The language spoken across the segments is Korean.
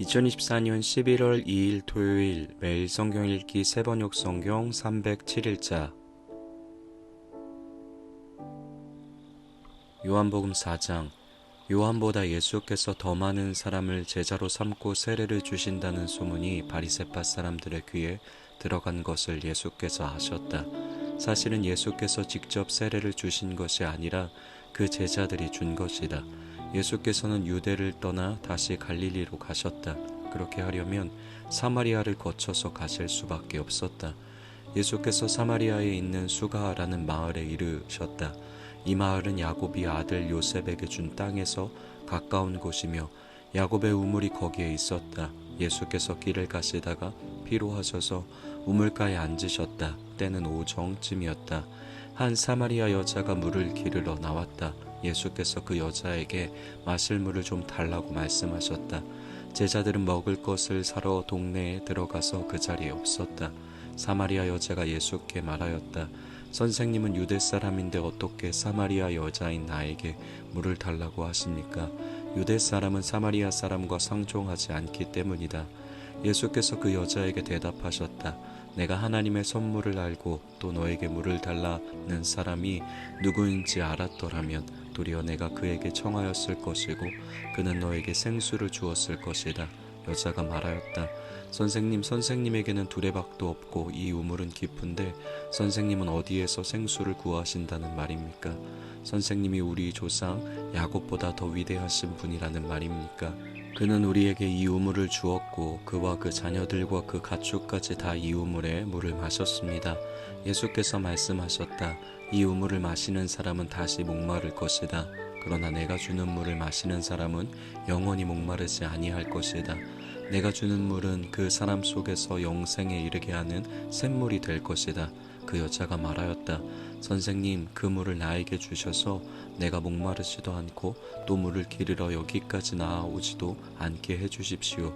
2024년 11월 2일 토요일 매일 성경 읽기 세번역 성경 307일자 요한복음 4장 요한보다 예수께서 더 많은 사람을 제자로 삼고 세례를 주신다는 소문이 바리새파 사람들의 귀에 들어간 것을 예수께서 아셨다. 사실은 예수께서 직접 세례를 주신 것이 아니라 그 제자들이 준 것이다. 예수께서는 유대를 떠나 다시 갈릴리로 가셨다. 그렇게 하려면 사마리아를 거쳐서 가실 수밖에 없었다. 예수께서 사마리아에 있는 수가라는 마을에 이르셨다. 이 마을은 야곱이 아들 요셉에게 준 땅에서 가까운 곳이며 야곱의 우물이 거기에 있었다. 예수께서 길을 가시다가 피로하셔서 우물가에 앉으셨다. 때는 오정쯤이었다. 한 사마리아 여자가 물을 기르러 나왔다. 예수께서 그 여자에게 마실 물을 좀 달라고 말씀하셨다. 제자들은 먹을 것을 사러 동네에 들어가서 그 자리에 없었다. 사마리아 여자가 예수께 말하였다. 선생님은 유대 사람인데 어떻게 사마리아 여자인 나에게 물을 달라고 하십니까? 유대 사람은 사마리아 사람과 상종하지 않기 때문이다. 예수께서 그 여자에게 대답하셨다. 내가 하나님의 선물을 알고 또 너에게 물을 달라는 사람이 누구인지 알았더라면 도리어 내가 그에게 청하였을 것이고 그는 너에게 생수를 주었을 것이다. 여자가 말하였다. 선생님, 선생님에게는 두레박도 없고 이 우물은 깊은데 선생님은 어디에서 생수를 구하신다는 말입니까? 선생님이 우리 조상 야곱보다 더 위대하신 분이라는 말입니까? 그는 우리에게 이 우물을 주었고 그와 그 자녀들과 그 가축까지 다 이 우물에 물을 마셨습니다. 예수께서 말씀하셨다. 이 우물을 마시는 사람은 다시 목마를 것이다. 그러나 내가 주는 물을 마시는 사람은 영원히 목마르지 아니할 것이다. 내가 주는 물은 그 사람 속에서 영생에 이르게 하는 샘물이 될 것이다. 그 여자가 말하였다. 선생님, 그 물을 나에게 주셔서 내가 목마르지도 않고 또 물을 기르러 여기까지 나아오지도 않게 해주십시오.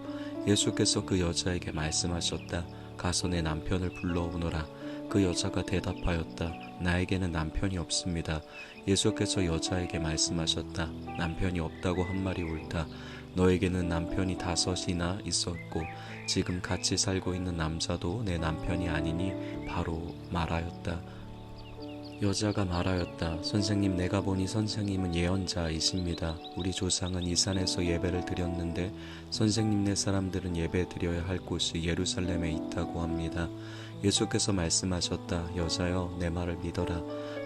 예수께서 그 여자에게 말씀하셨다. 가서 내 남편을 불러오너라. 그 여자가 대답하였다. 나에게는 남편이 없습니다. 예수께서 여자에게 말씀하셨다. 남편이 없다고 한 말이 옳다. 너에게는 남편이 다섯이나 있었고 지금 같이 살고 있는 남자도 내 남편이 아니니 바로 말하였다. 여자가 말하였다. 선생님, 내가 보니 선생님은 예언자이십니다. 우리 조상은 이 산에서 예배를 드렸는데 선생님네 사람들은 예배 드려야 할 곳이 예루살렘에 있다고 합니다. 예수께서 말씀하셨다. 여자여, 내 말을 믿어라.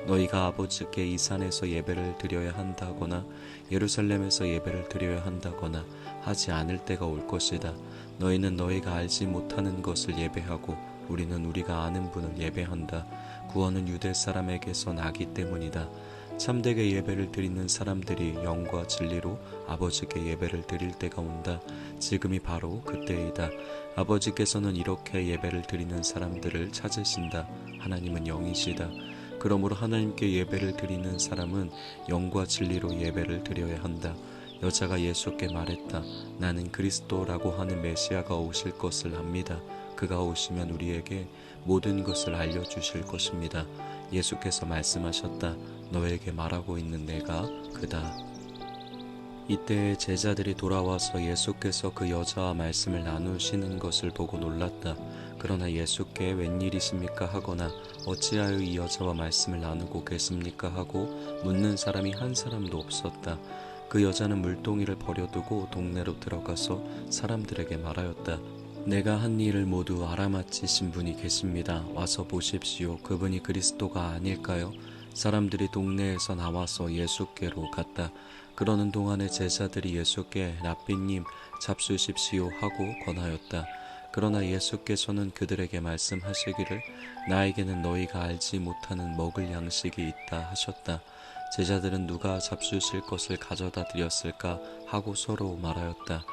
너희가 아버지께 이 산에서 예배를 드려야 한다거나 예루살렘에서 예배를 드려야 한다거나 하지 않을 때가 올 것이다. 너희는 너희가 알지 못하는 것을 예배하고 우리는 우리가 아는 분을 예배한다. 구원은 유대 사람에게서 나기 때문이다. 참되게 예배를 드리는 사람들이 영과 진리로 아버지께 예배를 드릴 때가 온다. 지금이 바로 그때이다. 아버지께서는 이렇게 예배를 드리는 사람들을 찾으신다. 하나님은 영이시다. 그러므로 하나님께 예배를 드리는 사람은 영과 진리로 예배를 드려야 한다. 여자가 예수께 말했다. 나는 그리스도라고 하는 메시아가 오실 것을 압니다. 그가 오시면 우리에게 모든 것을 알려주실 것입니다. 예수께서 말씀하셨다. 너에게 말하고 있는 내가 그다. 이때 제자들이 돌아와서 예수께서 그 여자와 말씀을 나누시는 것을 보고 놀랐다. 그러나 예수께 웬일이십니까 하거나 어찌하여 이 여자와 말씀을 나누고 계십니까 하고 묻는 사람이 한 사람도 없었다. 그 여자는 물동이를 버려두고 동네로 들어가서 사람들에게 말하였다. 내가 한 일을 모두 알아맞히신 분이 계십니다. 와서 보십시오. 그분이 그리스도가 아닐까요? 사람들이 동네에서 나와서 예수께로 갔다. 그러는 동안에 제자들이 예수께 랍비님 잡수십시오 하고 권하였다. 그러나 예수께서는 그들에게 말씀하시기를 나에게는 너희가 알지 못하는 먹을 양식이 있다 하셨다. 제자들은 누가 잡수실 것을 가져다 드렸을까 하고 서로 말하였다.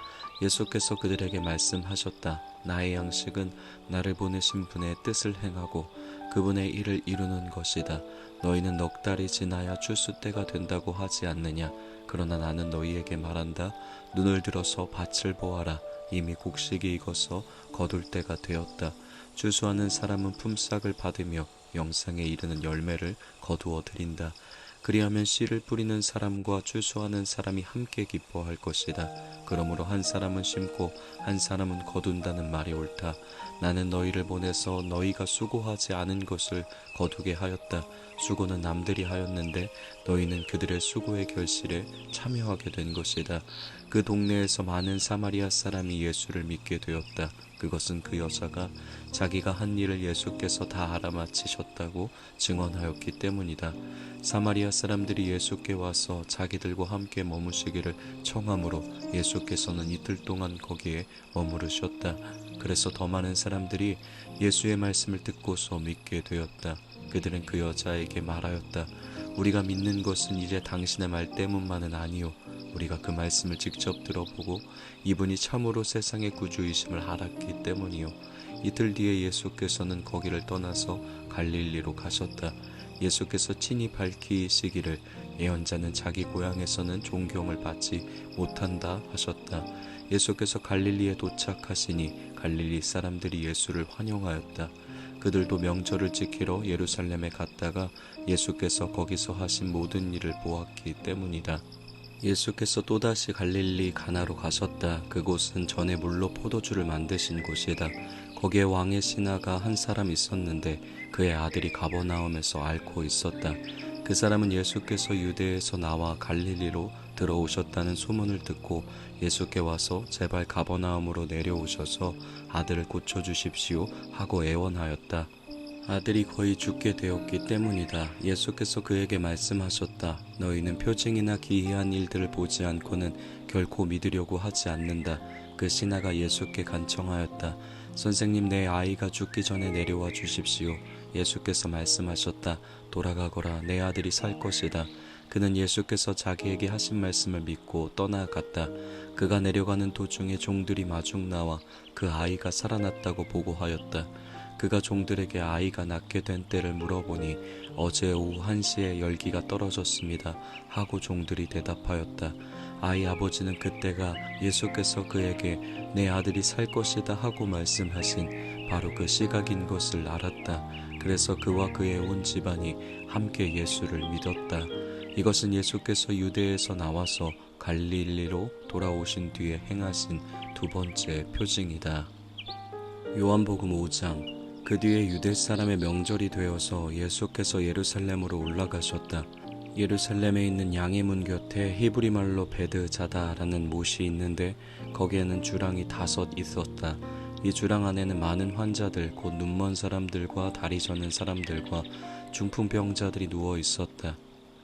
예수께서 그들에게 말씀하셨다. 나의 양식은 나를 보내신 분의 뜻을 행하고 그분의 일을 이루는 것이다. 너희는 넉 달이 지나야 추수 때가 된다고 하지 않느냐? 그러나 나는 너희에게 말한다. 눈을 들어서 밭을 보아라. 이미 곡식이 익어서 거둘 때가 되었다. 주수하는 사람은 품삯을 받으며 영상에 이르는 열매를 거두어 드린다. 그리하면 씨를 뿌리는 사람과 추수하는 사람이 함께 기뻐할 것이다. 그러므로 한 사람은 심고 한 사람은 거둔다는 말이 옳다. 나는 너희를 보내서 너희가 수고하지 않은 것을 거두게 하였다. 수고는 남들이 하였는데 너희는 그들의 수고의 결실에 참여하게 된 것이다. 그 동네에서 많은 사마리아 사람이 예수를 믿게 되었다. 그것은 그 여자가 자기가 한 일을 예수께서 다 알아마치셨다고 증언하였기 때문이다. 사마리아 사람들이 예수께 와서 자기들과 함께 머무시기를 청함으로 예수께서는 이틀 동안 거기에 머무르셨다. 그래서 더 많은 사람들이 예수의 말씀을 듣고서 믿게 되었다. 그들은 그 여자에게 말하였다. 우리가 믿는 것은 이제 당신의 말 때문만은 아니요. 우리가 그 말씀을 직접 들어보고 이분이 참으로 세상의 구주이심을 알았기 때문이요. 이틀 뒤에 예수께서는 거기를 떠나서 갈릴리로 가셨다. 예수께서 친히 밝히시기를 예언자는 자기 고향에서는 존경을 받지 못한다 하셨다. 예수께서 갈릴리에 도착하시니 갈릴리 사람들이 예수를 환영하였다. 그들도 명절을 지키러 예루살렘에 갔다가 예수께서 거기서 하신 모든 일을 보았기 때문이다. 예수께서 또다시 갈릴리 가나로 가셨다. 그곳은 전에 물로 포도주를 만드신 곳이다. 거기에 왕의 신하가 한 사람 있었는데 그의 아들이 가버나움에서 앓고 있었다. 그 사람은 예수께서 유대에서 나와 갈릴리로 들어오셨다는 소문을 듣고 예수께 와서 제발 가버나움으로 내려오셔서 아들을 고쳐 주십시오 하고 애원하였다. 아들이 거의 죽게 되었기 때문이다. 예수께서 그에게 말씀하셨다. 너희는 표징이나 기이한 일들을 보지 않고는 결코 믿으려고 하지 않는다. 그 신하가 예수께 간청하였다. 선생님, 내 아이가 죽기 전에 내려와 주십시오. 예수께서 말씀하셨다. 돌아가거라. 내 아들이 살 것이다. 그는 예수께서 자기에게 하신 말씀을 믿고 떠나갔다. 그가 내려가는 도중에 종들이 마중 나와 그 아이가 살아났다고 보고하였다. 그가 종들에게 아이가 낳게 된 때를 물어보니 어제 오후 1시에 열기가 떨어졌습니다. 하고 종들이 대답하였다. 아이 아버지는 그때가 예수께서 그에게 내 아들이 살 것이다 하고 말씀하신 바로 그 시각인 것을 알았다. 그래서 그와 그의 온 집안이 함께 예수를 믿었다. 이것은 예수께서 유대에서 나와서 갈릴리로 돌아오신 뒤에 행하신 두 번째 표징이다. 요한복음 5장 그 뒤에 유대 사람의 명절이 되어서 예수께서 예루살렘으로 올라가셨다. 예루살렘에 있는 양의 문 곁에 히브리 말로 베드자다라는 못이 있는데 거기에는 주랑이 다섯 있었다. 이 주랑 안에는 많은 환자들 곧 눈먼 사람들과 다리 저는 사람들과 중풍병자들이 누워 있었다.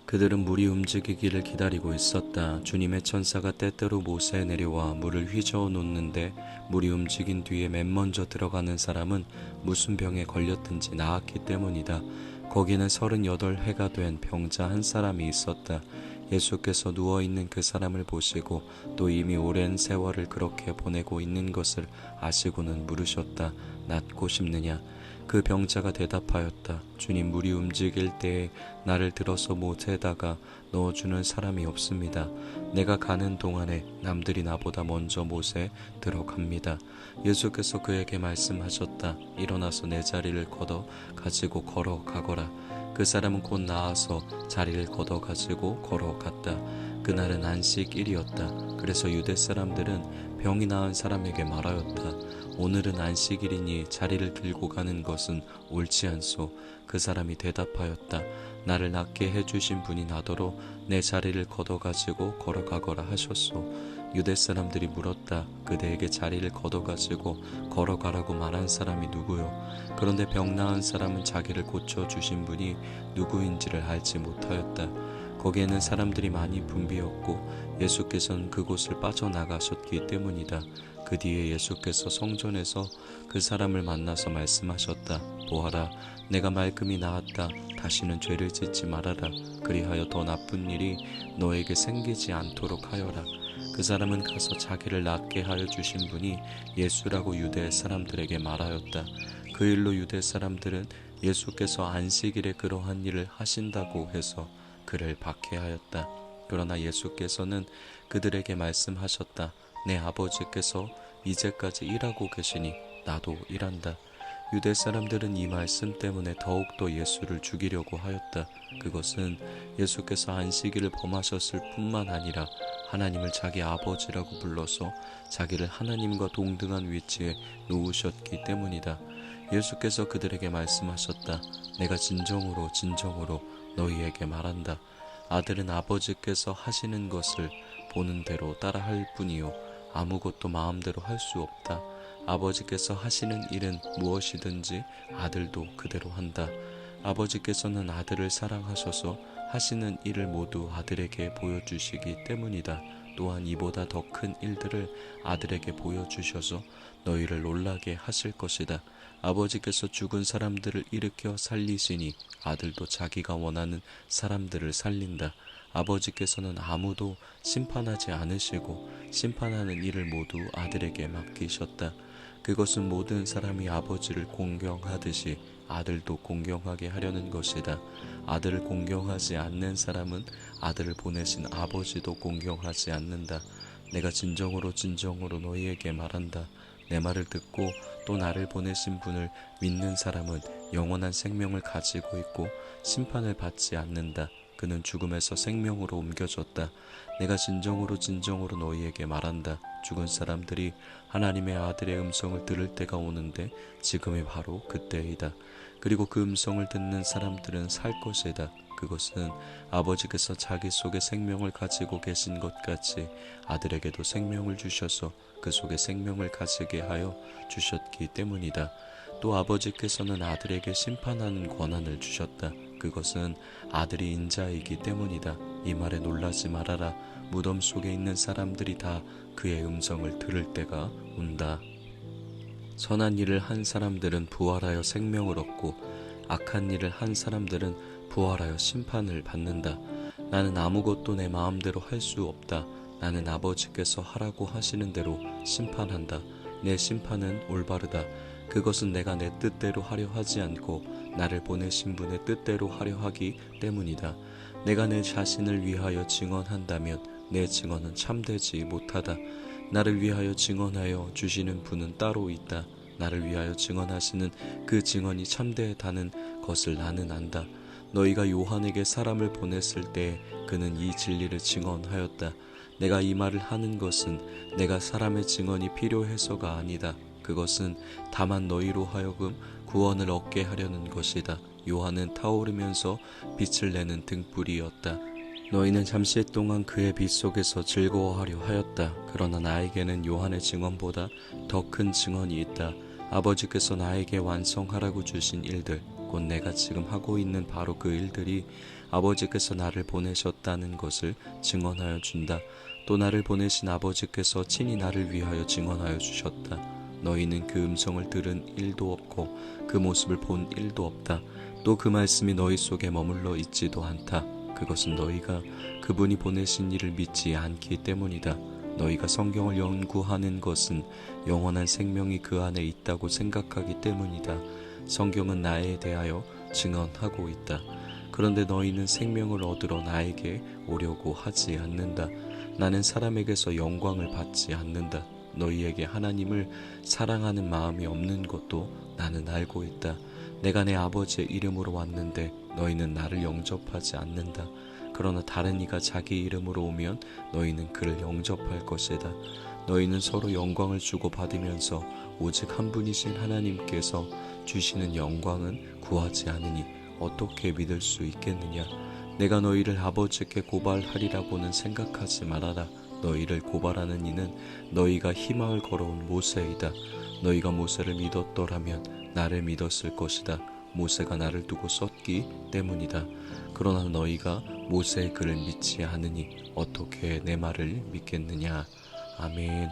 그들은 물이 움직이기를 기다리고 있었다. 주님의 천사가 때때로 못에 내려와 물을 휘저어 놓는데 물이 움직인 뒤에 맨 먼저 들어가는 사람은 무슨 병에 걸렸든지 나았기 때문이다. 거기는 서른여덟 해가 된 병자 한 사람이 있었다. 예수께서 누워 있는 그 사람을 보시고 또 이미 오랜 세월을 그렇게 보내고 있는 것을 아시고는 물으셨다. 낫고 싶느냐? 그 병자가 대답하였다. 주님 물이 움직일 때에 나를 들어서 못에다가 넣어주는 사람이 없습니다. 내가 가는 동안에 남들이 나보다 먼저 못에 들어갑니다. 예수께서 그에게 말씀하셨다. 일어나서 내 자리를 걷어 가지고 걸어가거라. 그 사람은 곧 나아서 자리를 걷어 가지고 걸어갔다. 그날은 안식일이었다. 그래서 유대 사람들은 병이 나은 사람에게 말하였다. 오늘은 안식일이니 자리를 들고 가는 것은 옳지 않소. 그 사람이 대답하였다. 나를 낫게 해주신 분이 나더러 내 자리를 걷어가지고 걸어가거라 하셨소. 유대 사람들이 물었다. 그대에게 자리를 걷어가지고 걸어가라고 말한 사람이 누구요? 그런데 병 나은 사람은 자기를 고쳐주신 분이 누구인지를 알지 못하였다. 거기에는 사람들이 많이 붐비었고 예수께서는 그곳을 빠져나가셨기 때문이다. 그 뒤에 예수께서 성전에서 그 사람을 만나서 말씀하셨다. 보아라, 내가 말끔히 나았다. 다시는 죄를 짓지 말아라. 그리하여 더 나쁜 일이 너에게 생기지 않도록 하여라. 그 사람은 가서 자기를 낫게 하여 주신 분이 예수라고 유대 사람들에게 말하였다. 그 일로 유대 사람들은 예수께서 안식일에 그러한 일을 하신다고 해서 그를 박해하였다. 그러나 예수께서는 그들에게 말씀하셨다. 내 아버지께서 이제까지 일하고 계시니 나도 일한다. 유대 사람들은 이 말씀 때문에 더욱더 예수를 죽이려고 하였다. 그것은 예수께서 안식일을 범하셨을 뿐만 아니라 하나님을 자기 아버지라고 불러서 자기를 하나님과 동등한 위치에 놓으셨기 때문이다. 예수께서 그들에게 말씀하셨다. 내가 진정으로 진정으로 너희에게 말한다. 아들은 아버지께서 하시는 것을 보는 대로 따라할 뿐이요 아무것도 마음대로 할 수 없다. 아버지께서 하시는 일은 무엇이든지 아들도 그대로 한다. 아버지께서는 아들을 사랑하셔서 하시는 일을 모두 아들에게 보여주시기 때문이다. 또한 이보다 더 큰 일들을 아들에게 보여주셔서 너희를 놀라게 하실 것이다. 아버지께서 죽은 사람들을 일으켜 살리시니 아들도 자기가 원하는 사람들을 살린다. 아버지께서는 아무도 심판하지 않으시고 심판하는 일을 모두 아들에게 맡기셨다. 그것은 모든 사람이 아버지를 공경하듯이 아들도 공경하게 하려는 것이다. 아들을 공경하지 않는 사람은 아들을 보내신 아버지도 공경하지 않는다. 내가 진정으로 진정으로 너희에게 말한다. 내 말을 듣고 또 나를 보내신 분을 믿는 사람은 영원한 생명을 가지고 있고 심판을 받지 않는다. 그는 죽음에서 생명으로 옮겨졌다. 내가 진정으로 진정으로 너희에게 말한다. 죽은 사람들이 하나님의 아들의 음성을 들을 때가 오는데 지금이 바로 그때이다. 그리고 그 음성을 듣는 사람들은 살 것이다. 그것은 아버지께서 자기 속에 생명을 가지고 계신 것 같이 아들에게도 생명을 주셔서 그 속에 생명을 가지게 하여 주셨기 때문이다. 또 아버지께서는 아들에게 심판하는 권한을 주셨다. 그것은 아들이 인자이기 때문이다. 이 말에 놀라지 말아라. 무덤 속에 있는 사람들이 다 그의 음성을 들을 때가 온다. 선한 일을 한 사람들은 부활하여 생명을 얻고 악한 일을 한 사람들은 부활하여 심판을 받는다. 나는 아무것도 내 마음대로 할 수 없다. 나는 아버지께서 하라고 하시는 대로 심판한다. 내 심판은 올바르다. 그것은 내가 내 뜻대로 하려 하지 않고 나를 보내신 분의 뜻대로 하려 하기 때문이다. 내가 내 자신을 위하여 증언한다면 내 증언은 참되지 못하다. 나를 위하여 증언하여 주시는 분은 따로 있다. 나를 위하여 증언하시는 그 증언이 참되다는 것을 나는 안다. 너희가 요한에게 사람을 보냈을 때 그는 이 진리를 증언하였다. 내가 이 말을 하는 것은 내가 사람의 증언이 필요해서가 아니다. 그것은 다만 너희로 하여금 구원을 얻게 하려는 것이다. 요한은 타오르면서 빛을 내는 등불이었다. 너희는 잠시 동안 그의 빛 속에서 즐거워하려 하였다. 그러나 나에게는 요한의 증언보다 더 큰 증언이 있다. 아버지께서 나에게 완성하라고 주신 일들, 곧 내가 지금 하고 있는 바로 그 일들이 아버지께서 나를 보내셨다는 것을 증언하여 준다. 또 나를 보내신 아버지께서 친히 나를 위하여 증언하여 주셨다. 너희는 그 음성을 들은 일도 없고 그 모습을 본 일도 없다. 또 그 말씀이 너희 속에 머물러 있지도 않다. 그것은 너희가 그분이 보내신 일을 믿지 않기 때문이다. 너희가 성경을 연구하는 것은 영원한 생명이 그 안에 있다고 생각하기 때문이다. 성경은 나에 대하여 증언하고 있다. 그런데 너희는 생명을 얻으러 나에게 오려고 하지 않는다. 나는 사람에게서 영광을 받지 않는다. 너희에게 하나님을 사랑하는 마음이 없는 것도 나는 알고 있다. 내가 내 아버지의 이름으로 왔는데 너희는 나를 영접하지 않는다. 그러나 다른 이가 자기 이름으로 오면 너희는 그를 영접할 것이다. 너희는 서로 영광을 주고 받으면서 오직 한 분이신 하나님께서 주시는 영광은 구하지 않으니 어떻게 믿을 수 있겠느냐? 내가 너희를 아버지께 고발하리라고는 생각하지 말아라. 너희를 고발하는 이는 너희가 희망을 걸어온 모세이다. 너희가 모세를 믿었더라면 나를 믿었을 것이다. 모세가 나를 두고 썼기 때문이다. 그러나 너희가 모세의 글을 믿지 않으니 어떻게 내 말을 믿겠느냐? 아멘.